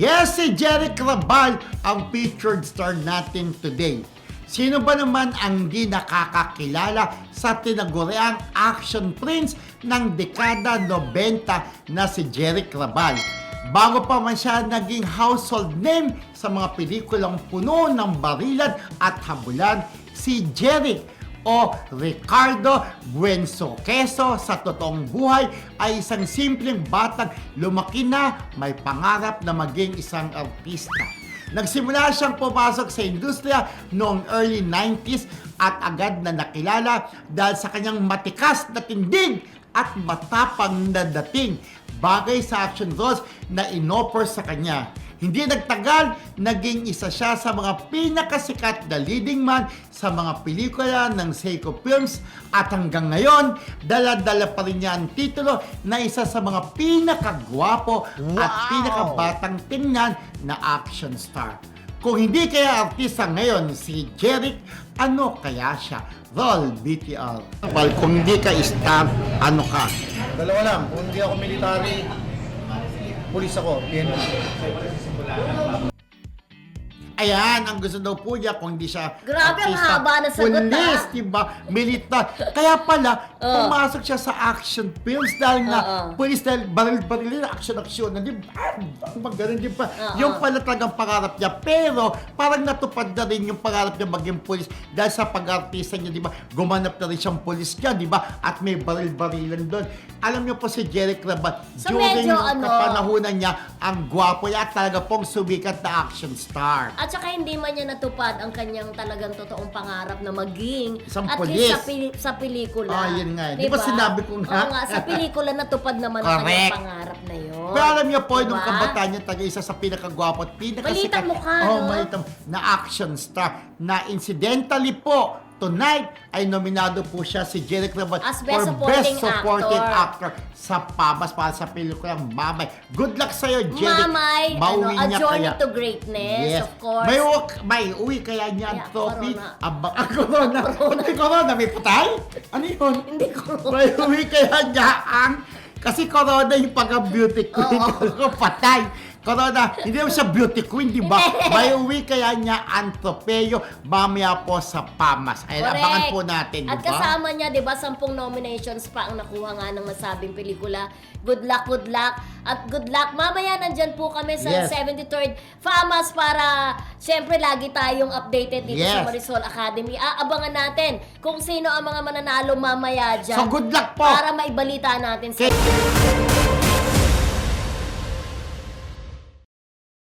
Yes, si Jeric Rabal ang featured star natin today. Sino ba naman ang di nakakakilala sa tinaguriang action prince ng dekada 90 na si Jeric Rabal? Bago pa man siya naging household name sa mga pelikulang puno ng barilan at habulan, si Jeric o Ricardo Buenso Queso sa totoong buhay ay isang simpleng batang lumaki na may pangarap na maging isang artista. Nagsimula siyang pumasok sa industriya noong early 90s at agad na nakilala dahil sa kanyang matikas na tindig at matapang na dating bagay sa action roles na inoffer sa kanya. Hindi nagtagal, naging isa siya sa mga pinakasikat na leading man sa mga pelikula ng Seiko Films at hanggang ngayon, dala-dala pa rin niya ang titulo na isa sa mga pinakagwapo at Wow! pinakabatang tingnan na action star. Kung hindi kaya artista ngayon si Jeric, ano kaya siya? Roll BTR. Well, kung hindi ka star, ano ka? Dalawa lang. Kung hindi ako military, pulis ako, PNP. Ayan, ang gusto daw po niya kung hindi siya Grabe, ang haba na sagot, Pulis, ah. diba? Militar. Kaya pala, Oo. pumasok siya sa action films dahil nga, Oo. pulis dahil baril-baril na action-action na, di ba? Magaling din pa. Oo. Yung pala talagang pangarap niya. Pero, parang natupad na rin yung pangarap niya maging pulis dahil sa pag-artista niya, di ba? Gumanap na rin siyang pulis niya, di ba? At may baril-barilan doon. Alam niyo po si Jeric Rabat, So, during medyo ano- kapanahunan niya, ang gwapo niya at talaga pong sumikat na action star. At saka hindi man niya natupad ang kanyang talagang totoong pangarap na maging Isang at least sa, pili- sa pelikula. Ah, yun nga eh. Di ba sinabi ko nga? Oo nga, sa pelikula natupad naman ang kanyang Correct. pangarap na yun. Pero alam niyo po, Diba? nung kabataan niya, taga isa sa pinakagwapo at pinakasikat. Malitang mukha, oh, no? malitang, na action star. Na incidentally po, tonight, ay nominado po siya si Jeric Rabat As for Best Supporting Best Supporting Actor. Actor sa Pabas para sa pelikulang Mamay. Good luck sa'yo, Jeric. Mamay, ano, Mauwi a niya journey kaya. to greatness, Yes. of course. May, uwi- may uwi kaya niya ang Kaya, trophy. corona. Aba, ah, corona. corona. Corona, may patay? Ano yun? Hindi ko. May uwi kaya niya ang... Kasi corona yung pagka-beauty queen. Oo. Patay. Corona, hindi naman siya beauty queen, di ba? May uwi kaya niya ang trofeo mamaya po sa PAMAS. Ay, Correct. abangan po natin, di At ba? kasama niya, di ba, sampung nominations pa ang nakuha nga ng nasabing pelikula. Good luck, good luck. At good luck. Mamaya nandyan po kami sa Yes. 73rd FAMAS para syempre lagi tayong updated dito Yes. sa Marisol Academy. Aabangan natin kung sino ang mga mananalo mamaya dyan. So, good luck po. Para maibalita natin sa Okay.